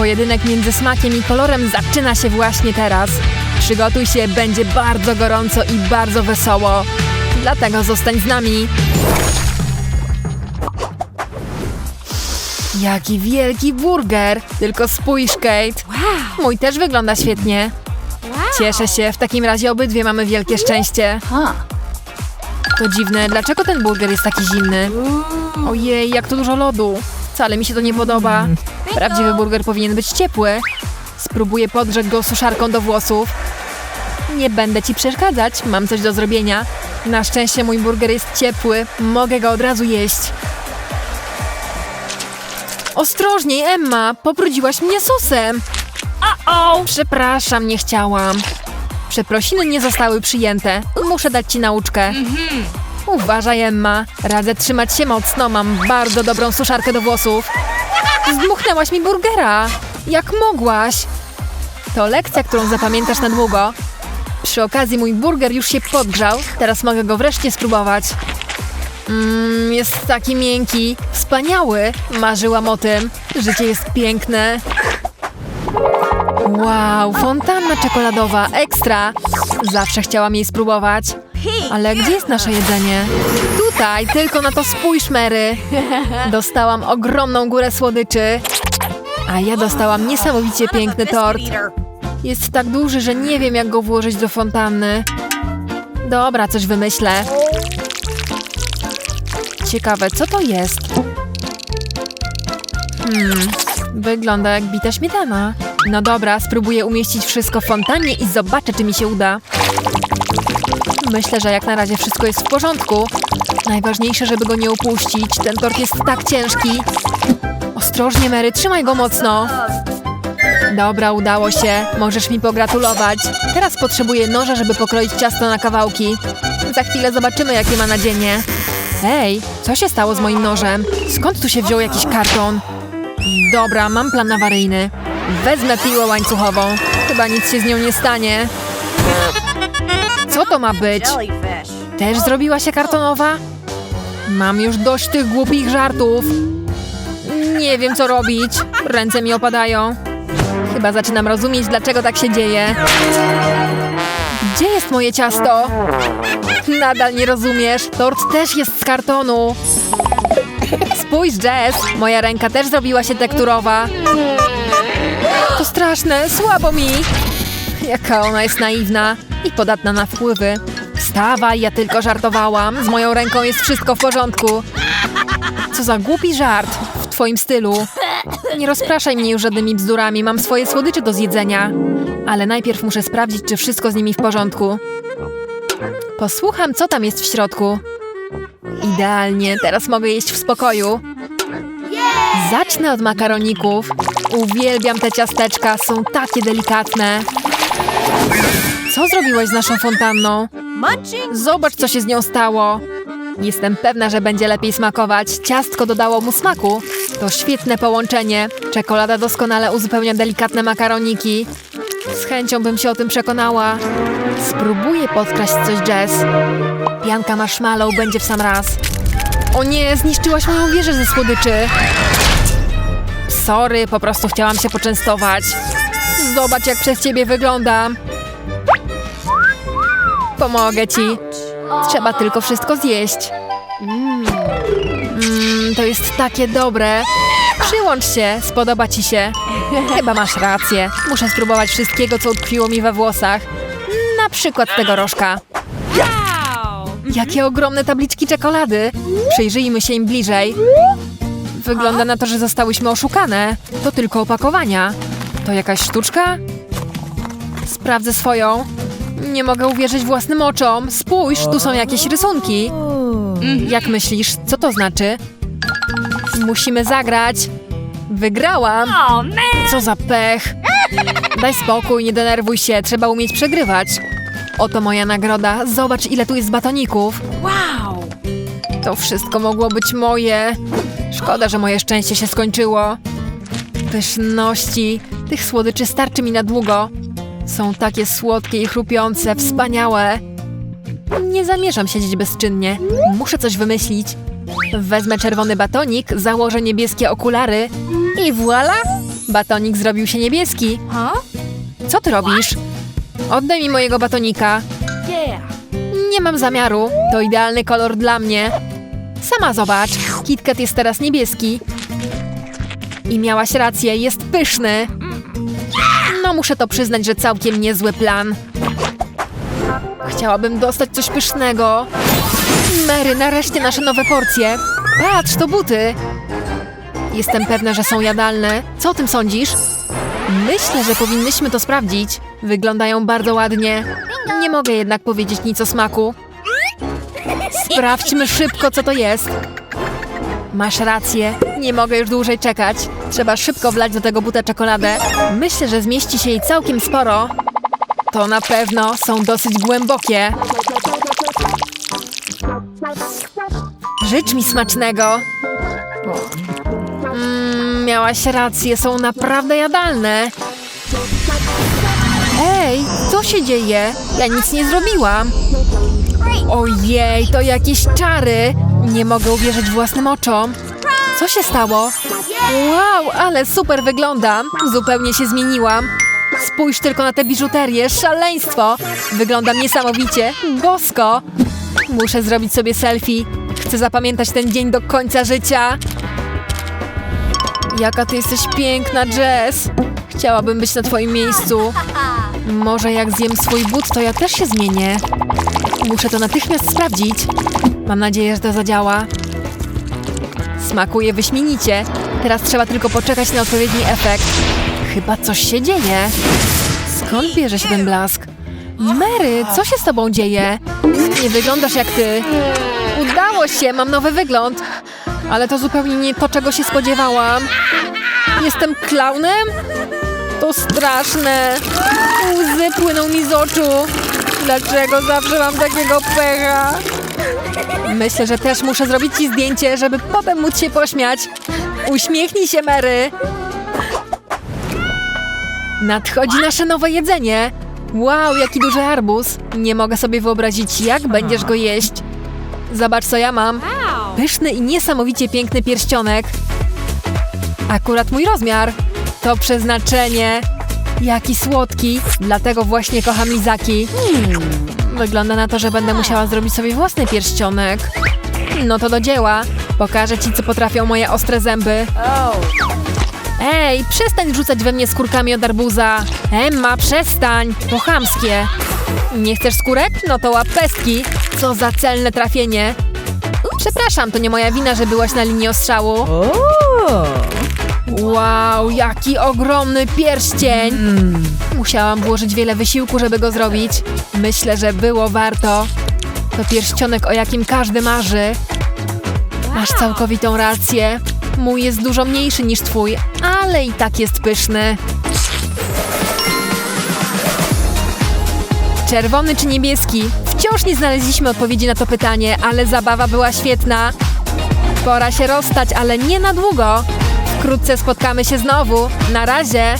Pojedynek między smakiem i kolorem zaczyna się właśnie teraz. Przygotuj się, będzie bardzo gorąco i bardzo wesoło. Dlatego zostań z nami. Jaki wielki burger! Tylko spójrz, Kate. Mój też wygląda świetnie. Cieszę się, w takim razie obydwie mamy wielkie szczęście. To dziwne, dlaczego ten burger jest taki zimny? Ojej, jak tu dużo lodu. Wcale mi się to nie podoba. Prawdziwy burger powinien być ciepły. Spróbuję podgrzać go suszarką do włosów. Nie będę ci przeszkadzać, mam coś do zrobienia. Na szczęście mój burger jest ciepły, mogę go od razu jeść. Ostrożniej, Emma, pobrudziłaś mnie sosem. O, przepraszam, nie chciałam. Przeprosiny nie zostały przyjęte. Muszę dać ci nauczkę. Uważaj, Emma. Radzę trzymać się mocno. Mam bardzo dobrą suszarkę do włosów. Zdmuchnęłaś mi burgera. Jak mogłaś? To lekcja, którą zapamiętasz na długo. Przy okazji mój burger już się podgrzał. Teraz mogę go wreszcie spróbować. Mmm, jest taki miękki. Wspaniały. Marzyłam o tym. Życie jest piękne. Wow, fontanna czekoladowa, ekstra! Zawsze chciałam jej spróbować. Ale gdzie jest nasze jedzenie? Tutaj, tylko na to spójrz, Mary. Dostałam ogromną górę słodyczy. A ja dostałam niesamowicie piękny tort. Jest tak duży, że nie wiem, jak go włożyć do fontanny. Dobra, coś wymyślę. Ciekawe, co to jest? Hmm, wygląda jak bita śmietana. No dobra, spróbuję umieścić wszystko w fontannie i zobaczę, czy mi się uda. Myślę, że jak na razie wszystko jest w porządku. Najważniejsze, żeby go nie upuścić. Ten tort jest tak ciężki. Ostrożnie, Mary, trzymaj go mocno. Dobra, udało się. Możesz mi pogratulować. Teraz potrzebuję noża, żeby pokroić ciasto na kawałki. Za chwilę zobaczymy, jakie ma nadzienie. Hej, co się stało z moim nożem? Skąd tu się wziął jakiś karton? Dobra, mam plan awaryjny. Wezmę piłę łańcuchową. Chyba nic się z nią nie stanie. Co to ma być? Też zrobiła się kartonowa? Mam już dość tych głupich żartów. Nie wiem, co robić. Ręce mi opadają. Chyba zaczynam rozumieć, dlaczego tak się dzieje. Gdzie jest moje ciasto? Nadal nie rozumiesz. Tort też jest z kartonu. Spójrz, Jess. Moja ręka też zrobiła się tekturowa. To straszne, słabo mi. Jaka ona jest naiwna i podatna na wpływy. Wstawaj, ja tylko żartowałam. Z moją ręką jest wszystko w porządku. Co za głupi żart w twoim stylu. Nie rozpraszaj mnie już żadnymi bzdurami, mam swoje słodycze do zjedzenia. Ale najpierw muszę sprawdzić, czy wszystko z nimi w porządku. Posłucham, co tam jest w środku. Idealnie, teraz mogę jeść w spokoju. Zacznę od makaroników. Uwielbiam te ciasteczka, są takie delikatne. Co zrobiłaś z naszą fontanną? Zobacz, co się z nią stało. Jestem pewna, że będzie lepiej smakować. Ciastko dodało mu smaku. To świetne połączenie. Czekolada doskonale uzupełnia delikatne makaroniki. Z chęcią bym się o tym przekonała. Spróbuję podkraść coś Jess. Pianka marshmallow będzie w sam raz. O nie, zniszczyłaś moją wieżę ze słodyczy. Sorry, po prostu chciałam się poczęstować. Zobacz, jak przez ciebie wyglądam. Pomogę ci. Trzeba tylko wszystko zjeść. Mmm, to jest takie dobre. Przyłącz się, spodoba ci się. Chyba masz rację. Muszę spróbować wszystkiego, co utkwiło mi we włosach. Na przykład tego rożka. Jakie ogromne tabliczki czekolady. Przyjrzyjmy się im bliżej. Wygląda na to, że zostałyśmy oszukane. To tylko opakowania. To jakaś sztuczka? Sprawdzę swoją. Nie mogę uwierzyć własnym oczom. Spójrz, tu są jakieś rysunki. Jak myślisz, co to znaczy? Musimy zagrać. Wygrałam. Co za pech. Daj spokój, nie denerwuj się, trzeba umieć przegrywać. Oto moja nagroda. Zobacz, ile tu jest batoników. Wow. To wszystko mogło być moje. Szkoda, że moje szczęście się skończyło. Pyszności. Tych słodyczy starczy mi na długo. Są takie słodkie i chrupiące, wspaniałe. Nie zamierzam siedzieć bezczynnie. Muszę coś wymyślić. Wezmę czerwony batonik, założę niebieskie okulary i voila! Batonik zrobił się niebieski. Co ty robisz? Oddaj mi mojego batonika. Nie mam zamiaru. To idealny kolor dla mnie. Sama zobacz. KitKat jest teraz niebieski. I miałaś rację, jest pyszny. No muszę to przyznać, że całkiem niezły plan. Chciałabym dostać coś pysznego. Mary, nareszcie nasze nowe porcje. Patrz, to buty. Jestem pewna, że są jadalne. Co o tym sądzisz? Myślę, że powinnyśmy to sprawdzić. Wyglądają bardzo ładnie. Nie mogę jednak powiedzieć nic o smaku. Sprawdźmy szybko, co to jest. Masz rację, nie mogę już dłużej czekać. Trzeba szybko wlać do tego buta czekoladę. Myślę, że zmieści się jej całkiem sporo. To na pewno są dosyć głębokie. Życz mi smacznego. Mm, miałaś rację, są naprawdę jadalne. Ej, co się dzieje? Ja nic nie zrobiłam. Ojej, to jakieś czary. Nie mogę uwierzyć własnym oczom. Co się stało? Wow, ale super wyglądam. Zupełnie się zmieniłam. Spójrz tylko na tę biżuterię, szaleństwo. Wyglądam niesamowicie, bosko. Muszę zrobić sobie selfie. Chcę zapamiętać ten dzień do końca życia. Jaka ty jesteś piękna, Jess. Chciałabym być na twoim miejscu. Może jak zjem swój but, to ja też się zmienię. Muszę to natychmiast sprawdzić. Mam nadzieję, że to zadziała. Smakuje wyśmienicie. Teraz trzeba tylko poczekać na odpowiedni efekt. Chyba coś się dzieje. Skąd bierze się ten blask? Mary, co się z tobą dzieje? Nie wyglądasz jak ty. Udało się, mam nowy wygląd. Ale to zupełnie nie to, czego się spodziewałam. Jestem klaunem? To straszne. Łzy płyną mi z oczu. Dlaczego zawsze mam takiego pecha? Myślę, że też muszę zrobić ci zdjęcie, żeby potem móc się pośmiać. Uśmiechnij się, Mary. Nadchodzi nasze nowe jedzenie. Wow, jaki duży arbuz. Nie mogę sobie wyobrazić, jak będziesz go jeść. Zobacz, co ja mam. Pyszny i niesamowicie piękny pierścionek. Akurat mój rozmiar. To przeznaczenie. Jaki słodki. Dlatego właśnie kocham lizaki. Wygląda na to, że będę musiała zrobić sobie własny pierścionek. No to do dzieła. Pokażę ci, co potrafią moje ostre zęby. Ej, przestań rzucać we mnie skórkami od arbuza. Emma, przestań. To chamskie. Nie chcesz skórek? No to łap pestki. Co za celne trafienie. Przepraszam, to nie moja wina, że byłaś na linii ostrzału. Wow, jaki ogromny pierścień! Musiałam włożyć wiele wysiłku, żeby go zrobić. Myślę, że było warto. To pierścionek, o jakim każdy marzy. Masz całkowitą rację. Mój jest dużo mniejszy niż twój, ale i tak jest pyszny. Czerwony czy niebieski? Wciąż nie znaleźliśmy odpowiedzi na to pytanie, ale zabawa była świetna. Pora się rozstać, ale nie na długo. Wkrótce spotkamy się znowu. Na razie.